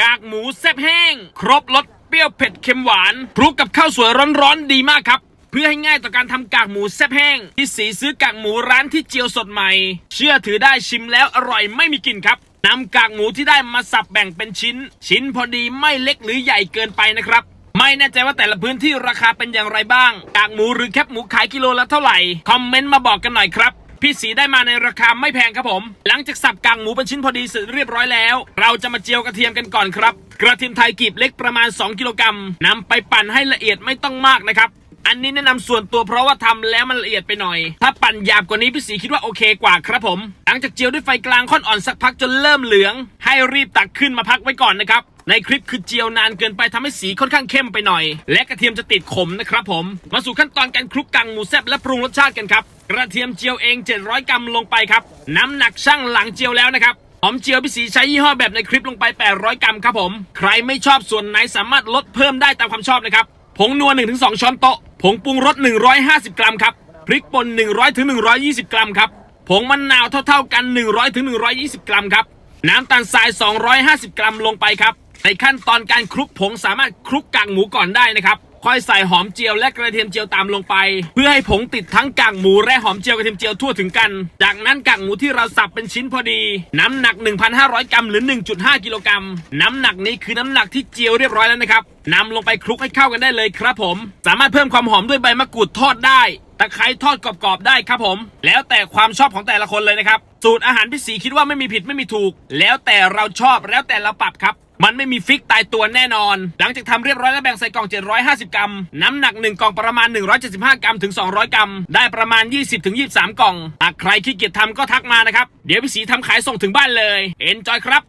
กากหมูแซ่บแห้ง ครบรสเปรี้ยวเผ็ดเค็มหวานคลุกกับข้าวสวยร้อนๆดีมากครับ เพื่อให้ง่ายต่อการทำกากหมูแซ่บแห้ง ที่สีซื้อกากหมูร้านที่เจียวสดใหม่ เชื่อถือได้ชิมแล้วอร่อยไม่มีกลิ่นครับนำกากหมูที่ได้มาสับแบ่งเป็นชิ้น ชิ้นพอดีไม่เล็กหรือใหญ่เกินไปนะครับไม่แน่ใจว่าแต่ละพื้นที่ราคาเป็นอย่างไรบ้าง กากหมูหรือแคบหมูขายกิโลละเท่าไหร่ คอมเมนต์มาบอกกันหน่อยครับ พี่สีได้มาในราคาไม่แพงครับผม หลังจากสับกากหมูเป็นชิ้นพอดีเสร็จเรียบร้อยแล้ว เราจะมาเจียวกระเทียมกันก่อนครับ กระเทียมไทยกรีบเล็กประมาณ 2 กิโลกรัมนำไปปั่นให้ละเอียดไม่ต้องมากนะครับอันนี้แนะนำส่วนตัวเพราะว่าทำแล้วมันละเอียดไปหน่อย ถ้าปั่นหยาบกว่านี้พี่สีคิดว่าโอเคกว่าครับผม หลังจากเจียวด้วยไฟกลางค่อนอ่อนสักพักจนเริ่มเหลือง ให้รีบตักขึ้นมาพักไว้ก่อนนะครับ ในคลิปคือเจียวนานเกินไปทำให้สีค่อนข้างเข้มไปหน่อย และกระเทียมจะติดขมนะครับผม มาสู่ขั้นตอนการคลุกกังหมูแซ่บและปรุงรสชาติกันครับ กระเทียมเจียวเอง 700 กรัมลงไปครับ น้ำหนักช่างหลังเจียวแล้วนะครับหอมเจียวพี่สีใช้ยี่ห้อแบบในคลิปลงไป 800 กรัมครับผม ใครไม่ชอบส่วนไหนสามารถลดเพิ่มได้ตามความชอบนะครับ ผงนัว 1-2 ช้อนโต๊ะ ผงปรุงรส 150 กรัมครับ พริกป่น 100-120 กรัมครับ ผงมะนาวเท่าๆกัน 100-120 กรัมครับ น้ำตาลทราย 250 กรัมลงไปครับ ในขั้นตอนการคลุกผงสามารถคลุกกากหมูก่อนได้นะครับ ค่อยใส่หอมเจียวและกระเทียมเจียวตามลงไป เพื่อให้ผงติดทั้งกากหมูและหอมเจียวกระเทียมเจียวทั่วถึงกัน จากนั้นกากหมูที่เราสับเป็นชิ้นพอดี น้ำหนัก 1,500 กรัมหรือ 1.5 กิโลกรัม น้ำหนักนี้คือน้ำหนักที่เจียวเรียบร้อยแล้วนะครับนำลงไปคลุกให้เข้ากันได้เลยครับผม สามารถเพิ่มความหอมด้วยใบมะกรูดทอดได้ตะไคร้ทอดกรอบๆได้ครับผม แล้วแต่ความชอบของแต่ละคนเลยนะครับ สูตรอาหารพี่สีคิดว่าไม่มีผิดไม่มีถูก แล้วแต่เราชอบแล้วแต่เราปรับครับ มันไม่มีฟิกตายตัวแน่นอน หลังจากทำเรียบร้อยแล้วแบ่งใส่กล่อง 750 กรัม น้ำหนัก 1 กล่องประมาณ 175 กรัมถึง 200 กรัม ได้ประมาณ 20-23 กล่องหากใครขี้เกียจทำก็ทักมานะครับ เดี๋ยวพี่สีทำขายส่งถึงบ้านเลยเอ็นจอยครับ